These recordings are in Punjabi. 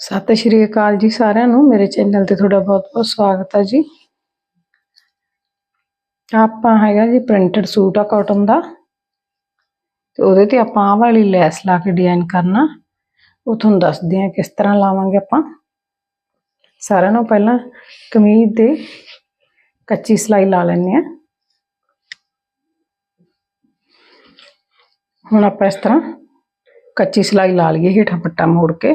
ਸਤਿ ਸ਼੍ਰੀ ਅਕਾਲ ਜੀ ਸਾਰਿਆਂ ਨੂੰ। ਮੇਰੇ ਚੈਨਲ ਤੇ ਤੁਹਾਡਾ ਬਹੁਤ-ਬਹੁਤ ਸਵਾਗਤ ਹੈ ਜੀ। ਆਪਾਂ ਹੈਗਾ ਜੀ ਪ੍ਰਿੰਟਡ ਸੂਟ ਆ ਕਾਟਨ ਦਾ। ਤੇ ਉਹਦੇ ਤੇ ਆਪਾਂ ਆਹ ਵਾਲੀ ਲੈਸ ਲਾ ਕੇ ਡਿਜ਼ਾਈਨ ਕਰਨਾ। ਉਹ ਤੁਹਾਨੂੰ ਦੱਸਦੇ ਆ ਕਿਸ ਤਰ੍ਹਾਂ ਲਾਵਾਂਗੇ ਆਪਾਂ। ਸਾਰਿਆਂ ਨੂੰ ਪਹਿਲਾਂ ਕਮੀਜ਼ ਦੇ ਕੱਚੀ ਸਲਾਈ ਲਾ ਲੈਂਦੇ ਆ ਹੁਣ ਆਪਾਂ ਇਸ ਤਰ੍ਹਾਂ ਕੱਚੀ ਸਲਾਈ ਲਾ ਲਈਏ ਹੇਠਾਂ ਪੱਟਾ ਮੋੜ ਕੇ।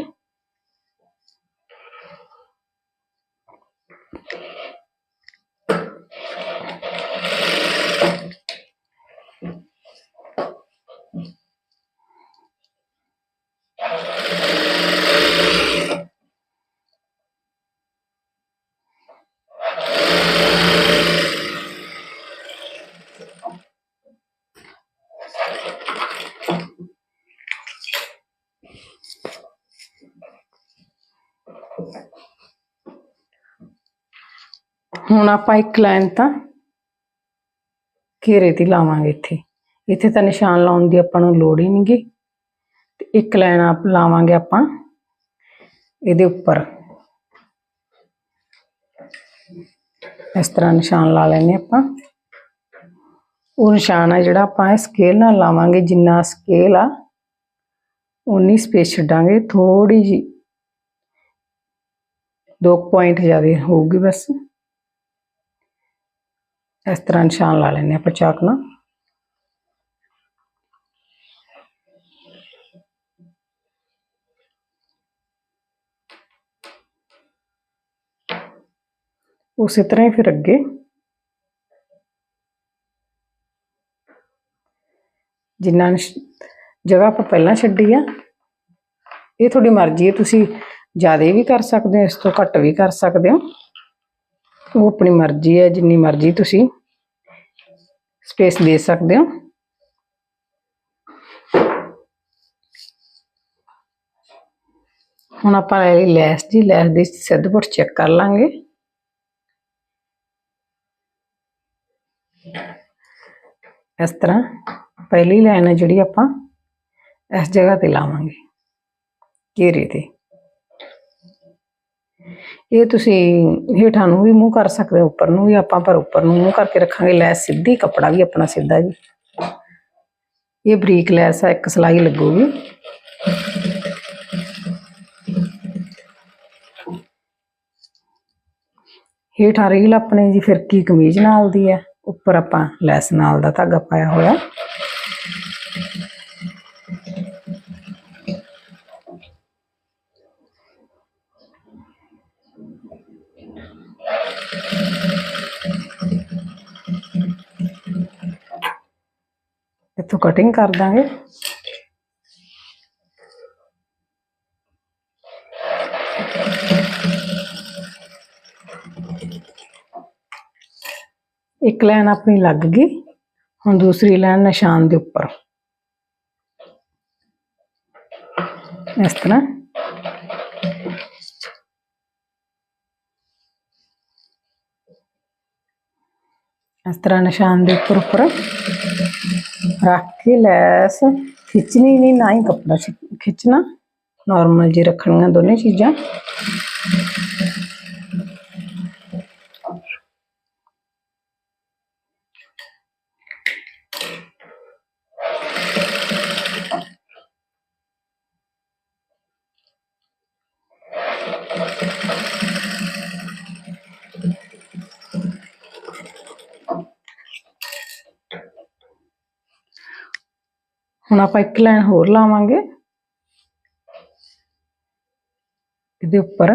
ਹੁਣ ਆਪਾਂ ਇੱਕ ਲਾਈਨ ਤਾਂ ਘੇਰੇ ਤੇ ਲਾਵਾਂਗੇ ਇੱਥੇ ਇੱਥੇ ਤਾਂ ਨਿਸ਼ਾਨ ਲਾਉਣ ਦੀ ਆਪਾਂ ਨੂੰ ਲੋੜ ਹੀ ਨਹੀਂਗੀ ਤੇ ਇੱਕ ਲਾਈਨ ਆਪ ਲਾਵਾਂਗੇ ਆਪਾਂ, ਇਹਦੇ ਉੱਪਰ। ਇਸ ਤਰ੍ਹਾਂ ਨਿਸ਼ਾਨ ਲਾ ਲੈਣੇ ਆਪਾਂ। ਉਹ ਨਿਸ਼ਾਨ ਆ ਜਿਹੜਾ ਆਪਾਂ ਇਹ ਸਕੇਲ ਨਾਲ ਲਾਵਾਂਗੇ, ਜਿੰਨਾ ਸਕੇਲ ਆ ਉਨੀ ਸਪੇਸ ਛੱਡਾਂਗੇ। ਥੋੜੀ ਜੀ ਦੋ ਪੁਆਇੰਟ ਜ਼ਿਆਦਾ ਹੋਊਗੀ ਬਸ। ਇਸ ਤਰ੍ਹਾਂ ਨਿਸ਼ਾਨ ਲਾ ਲੈਣੇ ਆਪਾਂ ਚਾਕ ਨਾਲ। ਉਸੇ ਤਰ੍ਹਾਂ ਹੀ ਫਿਰ ਅੱਗੇ। ਜਿੰਨਾ ਜਗ੍ਹਾ ਆਪਾਂ ਪਹਿਲਾਂ ਛੱਡੀ ਆ, ਇਹ ਤੁਹਾਡੀ ਮਰਜ਼ੀ ਹੈ, ਤੁਸੀਂ ਜ਼ਿਆਦਾ ਵੀ ਕਰ ਸਕਦੇ ਹੋ, ਇਸ ਤੋਂ ਘੱਟ ਵੀ ਕਰ ਸਕਦੇ ਹੋ। ਉਹ ਆਪਣੀ ਮਰਜ਼ੀ ਹੈ, ਜਿੰਨੀ ਮਰਜ਼ੀ ਤੁਸੀਂ ਸਪੇਸ ਦੇ ਸਕਦੇ ਹੋ। ਹੁਣ ਆਪਾਂ ਲੈ ਲੈਸ ਜੀ ਲੈਸ ਦੀ ਸਿੱਧ ਪੁੱਟ ਚੈੱਕ ਕਰ ਲਾਂਗੇ। ਇਸ ਤਰ੍ਹਾਂ ਪਹਿਲੀ ਲਾਈਨ ਹੈ ਜਿਹੜੀ ਆਪਾਂ ਇਸ ਜਗ੍ਹਾ ਤੇ ਲਾਵਾਂਗੇ, ਘੇਰੇ ਤੇ। ਇਹ ਤੁਸੀਂ ਹੇਠਾਂ ਨੂੰ ਵੀ ਮੂੰਹ ਕਰ ਸਕਦੇ ਹੋ, ਉੱਪਰ ਨੂੰ ਵੀ ਆਪਾਂ, ਪਰ ਉੱਪਰ ਨੂੰ ਮੂੰਹ ਕਰਕੇ ਰੱਖਾਂਗੇ। ਲੈਸ ਸਿੱਧੀ, ਕੱਪੜਾ ਵੀ ਆਪਣਾ ਸਿੱਧਾ ਜੀ। ਇਹ ਬਰੀਕ ਲੈਸ ਆ ਇੱਕ ਸਲਾਈ ਲੱਗੂਗੀ। ਹੇਠਾਂ ਰੀਲ ਆਪਣੇ ਜੀ ਫਿਰਕੀ ਕਮੀਜ਼ ਨਾਲ ਦੀ ਹੈ? ਉੱਪਰ ਆਪਾਂ ਲੈਸ ਨਾਲ ਦਾ ਧਾਗਾ ਪਾਇਆ ਹੋਇਆ। ਇੱਥੋਂ ਕਟਿੰਗ ਕਰ ਦਾਂਗੇ। ਇੱਕ ਲਾਈਨ ਆਪਣੀ ਲੱਗ ਗਈ, ਹੁਣ ਦੂਸਰੀ ਲਾਈਨ ਨਿਸ਼ਾਨ ਦੇ ਉੱਪਰ। ਇਸ ਤਰ੍ਹਾਂ। ਇਸ ਤਰ੍ਹਾਂ ਨਿਸ਼ਾਨ ਦੇ ਉੱਪਰ ਉੱਪਰ ਰੱਖ ਕੇ ਲੈਸ ਖਿੱਚਣੀ ਨਹੀਂ, ਨਾ ਹੀ ਕੱਪੜਾ ਖਿੱਚਣਾ। ਨਾਰਮਲ ਜੀ ਰੱਖਣੀਆਂ ਦੋਨੇ ਚੀਜ਼ਾਂ। ਹੁਣ ਆਪਾਂ ਇੱਕ ਲਾਈਨ ਹੋਰ ਲਾਵਾਂਗੇ। ਇਹਦੇ ਉੱਪਰ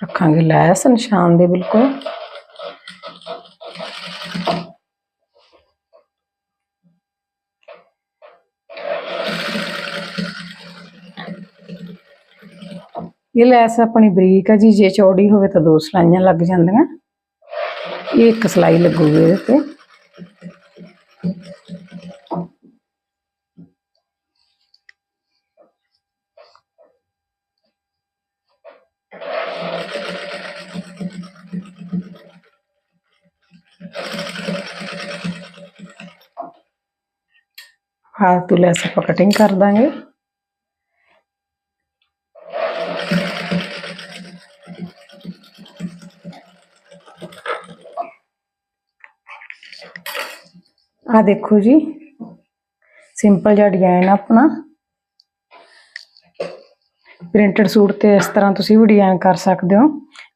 ਰੱਖਾਂਗੇ ਲੈਸ ਨਿਸ਼ਾਨ ਦੇ ਬਿਲਕੁਲ। ਇਹ ਲੈਸ ਆਪਣੀ ਬਰੀਕ ਹੈ ਜੀ, ਜੇ ਚੌੜੀ ਹੋਵੇ ਤਾਂ ਦੋ ਸਲਾਈਆਂ ਲੱਗ ਜਾਂਦੀਆਂ। ਇਹ ਇੱਕ ਸਲਾਈ ਲੱਗੂਗੀ ਇਹਦੇ ਤੇ ਆਲਤੂ ਲੈਸ ਆਪਾਂ ਕਟਿੰਗ ਕਰ ਦਾਂਗੇ। ਆ ਦੇਖੋ ਜੀ ਸਿੰਪਲ ਜਿਹਾ ਡਿਜ਼ਾਈਨ ਆਪਣਾ। ਪ੍ਰਿੰਟਡ ਸੂਟ ਤੇ ਇਸ ਤਰ੍ਹਾਂ ਤੁਸੀਂ ਵੀ ਡਿਜ਼ਾਈਨ ਕਰ ਸਕਦੇ ਹੋ।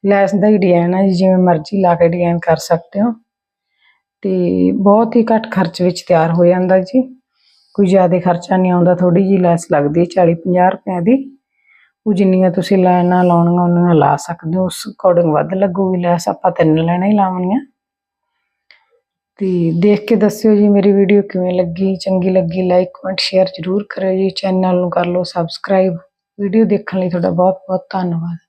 ਲੈਸ ਦਾ ਹੀ ਡਿਜ਼ਾਈਨ ਜੀ, ਜਿਵੇਂ ਮਰਜ਼ੀ ਲਾ ਕੇ ਡਿਜ਼ਾਈਨ ਕਰ ਸਕਦੇ ਹੋ। ਤੇ ਬਹੁਤ ਹੀ ਘੱਟ ਖਰਚ ਵਿੱਚ ਤਿਆਰ ਹੋ ਜਾਂਦਾ ਜੀ। ਕੋਈ ਜ਼ਿਆਦਾ ਖਰਚਾ ਨਹੀਂ ਆਉਂਦਾ ਥੋੜੀ ਜੀ ਲੈਸ ਲੱਗਦੀ ਹੈ 40 50 ਰੁਪਏ ਦੀ। ਉਹ ਜਿੰਨੀਆਂ ਤੁਸੀਂ ਲੈਣਾ ਲਾਉਣੀਆਂ ਉਹਨਾਂ ਲਾ ਸਕਦੇ ਹੋ। ਉਸ ਅਕੋਰਡਿੰਗ ਵੱਧ ਲੱਗੂਗੀ ਲੈਸ, ਆਪਾਂ ਤਿੰਨ ਲੈਣਾ ਹੀ ਲਾਉਣੀਆਂ ਤੇ ਦੇਖ ਕੇ ਦੱਸਿਓ ਜੀ, ਮੇਰੀ ਵੀਡੀਓ ਕਿਵੇਂ ਲੱਗੀ। ਚੰਗੀ ਲੱਗੀ ਲਾਈਕ ਕਮੈਂਟ ਸ਼ੇਅਰ ਜ਼ਰੂਰ ਕਰਿਓ ਜੀ। ਚੈਨਲ ਨੂੰ ਕਰ ਲਓ ਸਬਸਕ੍ਰਾਈਬ ਵੀਡੀਓ ਦੇਖਣ ਲਈ ਤੁਹਾਡਾ ਬਹੁਤ ਬਹੁਤ ਧੰਨਵਾਦ।